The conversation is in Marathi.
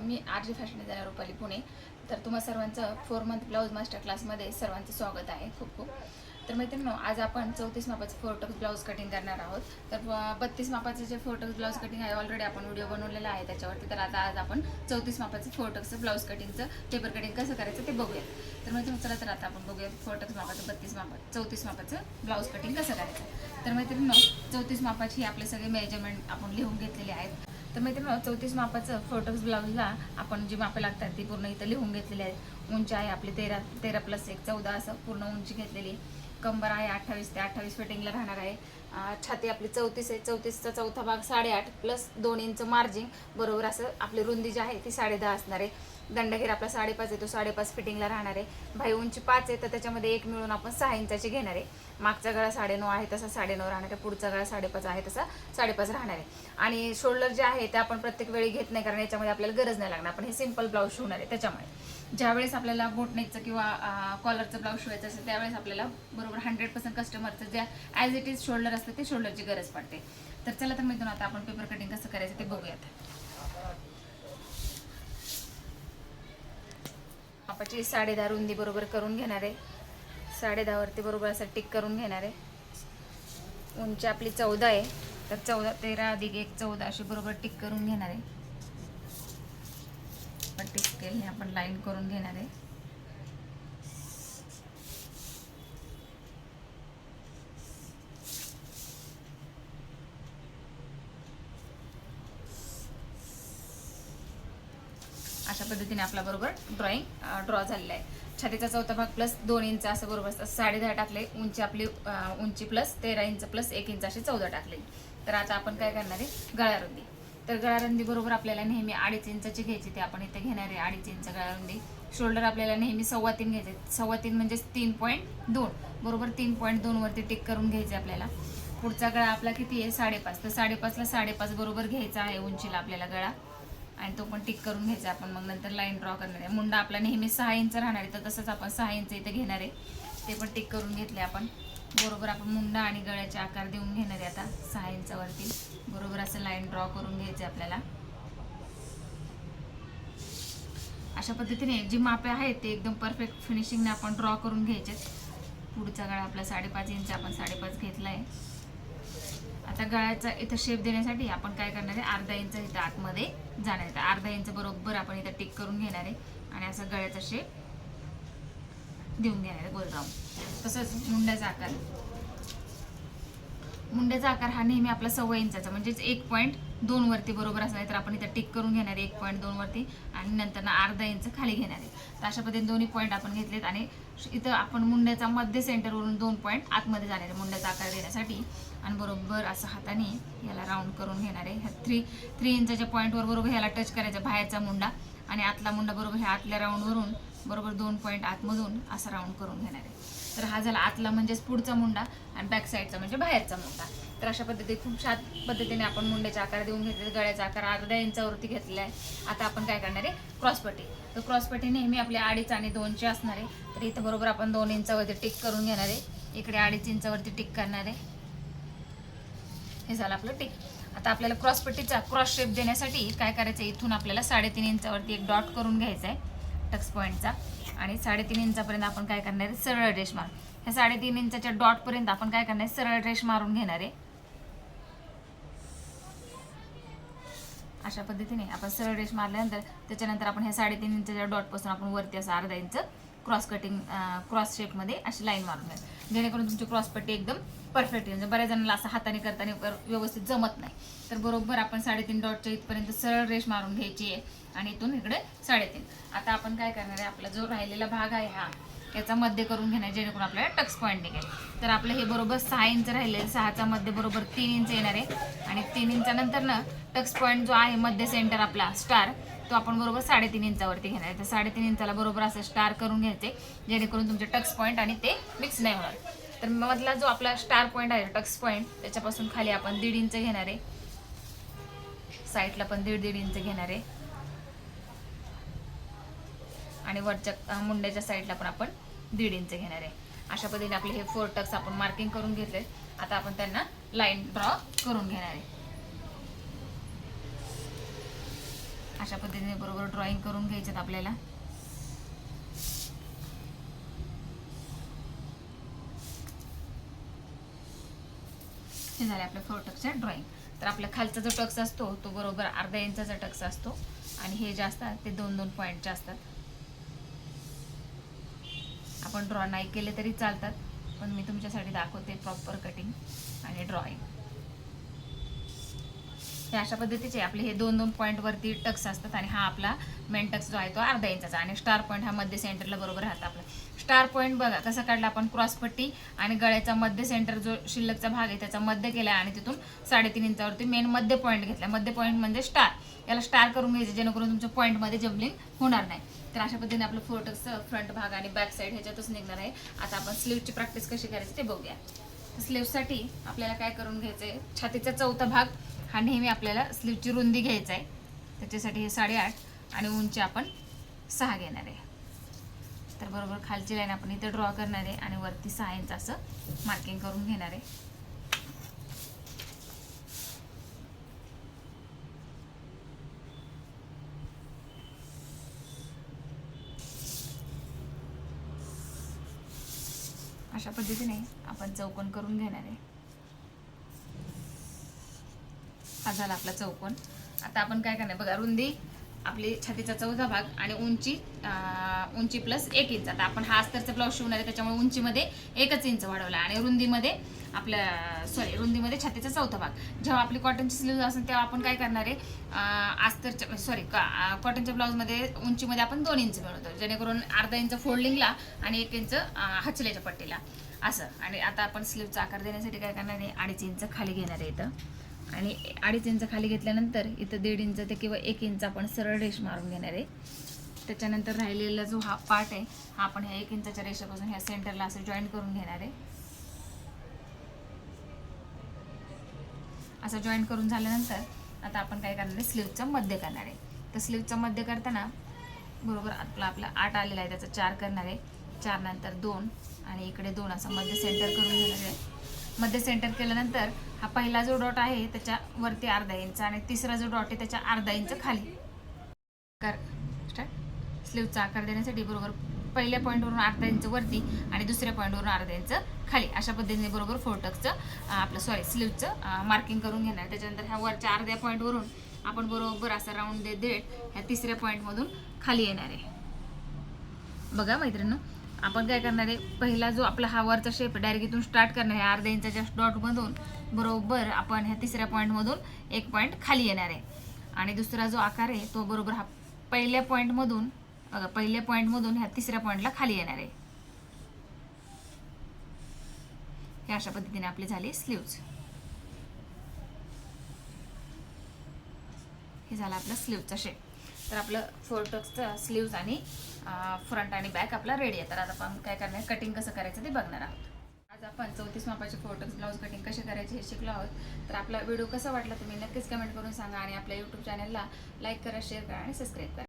मी R G fashion designer Rupali Pune. तर तुम्हा सर्वांचं फोर मंथ ब्लाऊज मास्टर क्लासमध्ये सर्वांचं स्वागत आहे खूप खूप. तर मैत्रिणी आज आपण चौतीस मापाचं फोरटक्स ब्लाऊज कटिंग करणार आहोत. तर बत्तीस मापाचं जे फोरटक्स ब्लाऊज कटिंग आहे ऑलरेडी आपण व्हिडिओ बनवलेला आहे त्याच्यावरती. तर आता आज आपण चौतीस मापाचं फोरटक्सचं ब्लाऊज कटिंगचं पेपर कटिंग कसं करायचं ते बघूया. तर मैत्रिणी चला तर आता आपण बघूया फोरटक्स मापाचं बत्तीस मापाचं चौतीस मापाचं ब्लाऊज कटिंग कसं करायचं. तर मैत्रिणी चौतीस मापाची आपले सगळे मेजरमेंट आपण लिहून घेतलेले आहेत. तर मैत्रिणी चौतीस मापाचं फोटोज ब्लाऊजला आपण जी मापं लागतात ती पूर्ण इथं लिहून घेतलेली आहेत. उंची आहे आपली तेरा तेरा प्लस एक चौदा असं पूर्ण उंची घेतलेली. कंबर आहे अठ्ठावीस ते अठ्ठावीस फिटिंगला राहणार आहे. छाती आपली चौतीस आहे. चौतीसचा चौथा भाग साडेआठ प्लस दोन इंच मार्जिंग बरोबर असं आपली रुंदी जी आहे ती साडेदहा असणार आहे. दंडघेर आपला साडेपाच आहे तो साडेपाच फिटिंगला राहणार आहे. भाई उंची पाच आहे तर त्याच्यामध्ये एक मिळून आपण सहा इंचाची घेणार आहे. मागचा गळा साडेनऊ आहे तसा साडेनऊ राहणार आहे. पुढचा गळा साडेपाच आहे तसा साडेपाच राहणार आहे. आणि शोल्डर जे आहे ते आपण प्रत्येक वेळी घेत नाही कारण याच्यामध्ये आपल्याला गरज नाही लागणार. आपण हे सिंपल ब्लाऊज शिवणार आहे त्याच्यामुळे. ज्यावेळेस आपल्याला बोटनेकचं किंवा कॉलरचं ब्लाऊज शिवायचं असेल त्यावेळेस आपल्याला बरोबर हंड्रेड पर्सेंट कस्टमरचं जे ॲज इट इज शोल्डर असतं ते शोल्डरची गरज पडते. तर चला तर मिथून आता आपण पेपर कटिंग कसं करायचं ते बघूयात. मापाची साडे दहा रुंदी बरोबर करून घेणार आहे. साडेदहावरती बरोबर असं टिक करून घेणार आहे. उंची आपली चौदा आहे. तर चौदा तेरा अधिक एक चौदा अशी बरोबर टिक करून घेणार आहे. टिक केली आपण लाईन करून घेणार आहे. अशा पद्धतीने आपला बरोबर ड्रॉइंग ड्रॉ झालेला आहे. छातीचा चौथा भाग प्लस दोन इंच असं बरोबर असतात साडे दहा टाकले उंची आपली उंची प्लस तेरा इंच प्लस एक इंच अशी चौदा टाकले. तर आता आपण काय करणार आहे? गळारुंदी. तर गळारुंदी बरोबर आपल्याला नेहमी अडीच इंचाची घ्यायची ते आपण इथे घेणार आहे अडीच इंच गळारुंदी. शोल्डर आपल्याला नेहमी सव्वा तीन घ्यायचे. सव्वा तीन म्हणजेच तीन पॉईंट दोन. बरोबर तीन पॉईंट दोनवरती टिक करून घ्यायचे आपल्याला. पुढचा गळा आपला किती आहे? साडेपाच. तर साडेपाचला साडेपाच बरोबर घ्यायचा आहे उंचीला आपल्याला गळा. आणि तो पण टिक करून घ्यायचा आपण. मग नंतर लाईन ड्रॉ करणार आहे. मुंडा आपला नेहमी सहा इंच राहणार आहे तर तसंच आपण सहा इंच इथे घेणार आहे. ते पण टिक करून घेतले आपण. बरोबर आपण मुंडा आणि गळ्याचे आकार देऊन घेणार आहे आता सहा इंचावरती बरोबर असं लाईन ड्रॉ करून घ्यायचे आपल्याला. अशा पद्धतीने जी मापे आहेत ते एकदम परफेक्ट फिनिशिंगने आपण ड्रॉ करून घ्यायचे. पुढचा गळा आपला साडेपाच इंच आपण साडेपाच घेतला आहे आता गळ्याचा इथं शेप देण्यासाठी आपण काय करणार आहे? अर्धा इंच इथं आतमध्ये जाणार आहे. अर्धा इंच बरोबर आपण इथं टिक करून घेणार आहे. आणि असा गळ्याचा शेप देऊन घेणार आहे गोल तसंच मुंड्याचा आकार. मुंड्याचा आकार हा नेहमी आपला सव्वा इंचाचा म्हणजेच एक पॉईंट दोन वरती बरोबर असणार तर आपण इथं टिक करून घेणार आहे एक पॉईंट दोन वरती. आणि नंतर ना अर्धा इंच खाली घेणार आहे. तर अशा पद्धतीने दोन्ही पॉईंट आपण घेतलेत. आणि इथं आपण मुंड्याचा मध्य सेंटरवरून दोन पॉईंट आतमध्ये जाणार आहे मुंड्याचा आकार देण्यासाठी. आणि बरोबर असं हाताने याला राऊंड करून घेणार आहे. ह्या थ्री थ्री इंचाच्या पॉईंटवर बरोबर ह्याला टच करायचा बाहेरचा मुंडा. आणि आतला मुंडा बरोबर ह्या आतल्या राऊंडवरून बरोबर दोन पॉईंट आतमधून असा राऊंड करून घेणार आहे. तर हा झाला आतला म्हणजेच पुढचा मुंडा आणि बॅक साईडचा म्हणजे बाहेरचा मुंडा. तर अशा पद्धतीने खूप छान पद्धतीने आपण मुंड्याचा आकार देऊन घेतले गळ्याचा आकार अर्ध्या इंचावरती घेतलेला आहे. आता आपण काय करणार आहे? क्रॉसपट्टी तर क्रॉसपट्टी नेहमी आपल्या अडीच आणि दोनची असणार आहे. तर इथं बरोबर आपण दोन इंचावरती टिक करून घेणार आहे. इकडे अडीच इंचावरती टिक करणार आहे. हे झालं आपलं टिक. आता आपल्याला क्रॉसपट्टीचा क्रॉस शेप देण्यासाठी काय करायचं आहे? इथून आपल्याला साडेतीन इंचावरती एक डॉट करून घ्यायचा आहे टक्स पॉईंटचा आणि साडेतीन इंचापर्यंत आपण काय करणार आहे सरळ रेश मार. ह्या साडेतीन इंचाच्या डॉटपर्यंत आपण काय करणार आहे सरळ रेश मारून घेणार आहे. अशा पद्धतीने आपण सरळ रेश मारल्यानंतर त्याच्यानंतर आपण ह्या साडेतीन इंचाच्या डॉटपासून आपण वरती असं अर्धा इंच क्रॉस कटिंग क्रॉस शेपमध्ये अशी लाईन मारून घ्या. जेणेकरून तुमची क्रॉस पट्टी एकदम परफेक्ट म्हणजे बऱ्याच जणांना असं हाताने करताना व्यवस्थित जमत नाही. तर बरोबर आपण साडेतीन डॉटच्या इथपर्यंत सरळ रेश मारून घ्यायची आहे आणि इथून इकडे साडेतीन. आता आपण काय करणार आहे? आपला जो राहिलेला भाग आहे हा याचा मध्य करून घेणार जेणेकरून आपल्याला टक्स पॉईंट निघेल. तर आपलं हे बरोबर सहा इंच राहिले सहाचा मध्य बरोबर तीन इंच येणार आहे. आणि तीन इंचानंतर ना टक्स पॉईंट जो आहे मध्य सेंटर आपला स्टार तो आपण बरोबर साडेतीन इंचावरती घेणार आहे. तर साडेतीन इंचाला बरोबर असं स्टार करून घ्यायचे जेणेकरून तुमचे टक्स पॉईंट आणि ते मिक्स नाही होणार. तर मधला जो आपला स्टार पॉईंट आहे टक्स पॉईंट त्याच्यापासून खाली आपण दीड इंच घेणार आहे. साईडला पण दीड दीड इंच घेणार आहे. आणि वरच्या मुंड्याच्या साईडला पण आपण दीड इंच घेणार आहे. अशा पद्धतीने आपले हे फोर टक्स आपण मार्किंग करून घेतले आता आपण त्यांना लाईन ड्रॉ करून घेणार आहे. अशा पद्धतीने बरोबर ड्रॉइंग करून घ्यायच्यात आपल्याला. हे झाले आपल्या फोर टक्सच्या ड्रॉइंग तर आपला खालचा जो टक्स असतो तो बरोबर अर्धा इंचाचा टक्स असतो. आणि हे जे असतात ते दोन दोन पॉईंटचे असतात. आपण ड्रॉ नाही केले तरी चालतात पण मी तुमच्यासाठी दाखवते प्रॉपर कटिंग आणि ड्रॉइंग हे अशा पद्धतीचे आपले हे दोन दोन पॉईंट वरती टक्स असतात आणि हा आपला मेन टक्स जो आहे तो अर्धा इंचाचा आणि स्टार पॉईंट हा मध्य सेंटरला बरोबर राहतो आपला. स्टार पॉईंट बघा कसा काढला आपण? क्रॉसपट्टी आणि गळ्याचा मध्य सेंटर जो शिल्लकचा भाग आहे त्याचा मध्य केला आणि तिथून साडेतीन इंचावरती मेन मध्य पॉईंट घेतला. मध्य पॉईंट म्हणजे स्टार याला स्टार करून घ्यायचं जेणेकरून तुमच्या पॉईंटमध्ये जम्बलिंग होणार नाही. तर अशा पद्धतीने आपलं फोटोच फ्रंट भाग आणि बॅक साईड ह्याच्यातच निघणार आहे. आता आपण स्लीवची प्रॅक्टिस कशी करायची ते बघूया. स्लीवसाठी आपल्याला काय करून घ्यायचं आहे छातीचा चौथा भाग हा नेहमी आपल्याला स्लीवची रुंदी घ्यायचा आहे. त्याच्यासाठी हे साडेआठ आणि उंची आपण सहा घेणार आहे. तर बरोबर खालची लाईन आपण इथे ड्रॉ करणार आहे आणि वरती सहा इंच असं मार्किंग करून घेणार आहे. अशा पद्धतीने आपण चौकोन करून घेणार आहे. हा झाला आपला चौकोन. आता आपण काय करणार बघा रुंदी आपली छातीचा चौथा भाग आणि उंची उंची प्लस एक इंच आता आपण हा अस्तरचा ब्लाऊज शिवणार आहे त्याच्यामुळे उंचीमध्ये एकच इंच वाढवला. आणि रुंदीमध्ये आपल्या सॉरी रुंदीमध्ये छातीचा चौथा भाग. जेव्हा आपली कॉटनची स्लीव्ह असेल तेव्हा आपण काय करणार आहे अस्तरच्या सॉरी कॉटनच्या ब्लाऊजमध्ये उंचीमध्ये आपण दोन इंच मिळवतो जेणेकरून अर्धा इंच फोल्डिंगला आणि एक इंच हचल्याच्या पट्टीला. असं. आणि आता आपण स्लीवचा आकार देण्यासाठी काय करणार आहे अडीच इंच खाली घेणार आहे इथं. आणि अडीच इंच खाली घेतल्यानंतर इथं दीड इंच ते किंवा एक इंच आपण सरळ रेष मारून घेणार आहे. त्याच्यानंतर राहिलेला जो हा पार्ट आहे हा आपण ह्या एक इंचाच्या रेषेपासून ह्या सेंटरला असं जॉईन करून घेणार आहे. असं जॉईन करून झाल्यानंतर आता आपण काय करणार आहे? स्लीवचं मध्य करणार आहे. तर स्लीवचं मध्य करताना बरोबर आपला आपला आठ आलेला आहे त्याचा चार करणार आहे. चार नंतर दोन आणि इकडे दोन असं मध्य सेंटर करून घेणार आहे. मध्य सेंटर केल्यानंतर हा पहिला जो डॉट आहे त्याच्या वरती अर्धा इंच आणि तिसरा जो डॉट आहे त्याच्या अर्धा इंच खाली. आकार स्टार्ट. स्लीवचा आकार देण्यासाठी बरोबर पहिल्या पॉईंटवरून अर्धा इंच वरती आणि दुसऱ्या पॉईंटवरून अर्धा इंच खाली. अशा पद्धतीने बरोबर फोटकचं आपलं सॉरी स्लीवचं मार्किंग करून घेणार. त्याच्यानंतर ह्या वरच्या अर्ध्या पॉईंटवरून आपण बरोबर असं राऊंड दे देत ह्या तिसऱ्या पॉईंटमधून खाली येणार आहे. बघा मैत्रिणी आपण काय करणार आहे? पहिला जो आपला हा वरचा शेप डायरेक्ट इथून स्टार्ट करणार आहे. अर्ध्या इंचाच्या डॉटमधून बरोबर आपण ह्या तिसऱ्या पॉईंटमधून एक पॉईंट खाली येणार आहे. आणि दुसरा जो आकार आहे तो बरोबर हा पहिल्या पॉईंटमधून बघा पहिल्या पॉईंटमधून ह्या तिसऱ्या पॉईंटला खाली येणार आहे. हे अशा पद्धतीने आपली झाली स्लीव्ज हे झालं आपलं स्लीवचा शेप तर आपलं फोर टक्सचं स्लीव्ज आणि फ्रंट आणि बॅक आपला रेडी आहे. तर आता आपण काय करणार? कटिंग कसं करायचं ते बघणार आहोत. आज आपण चौतीस मापाचे फोटोज ब्लाऊज कटिंग कसे करायचे हे शिकलो आहोत. तर आपला व्हिडिओ कसा वाटला तुम्ही नक्कीच कमेंट करून सांगा आणि आपल्या यूट्यूब चॅनलला लाईक करा शेअर करा आणि सबस्क्राईब करा.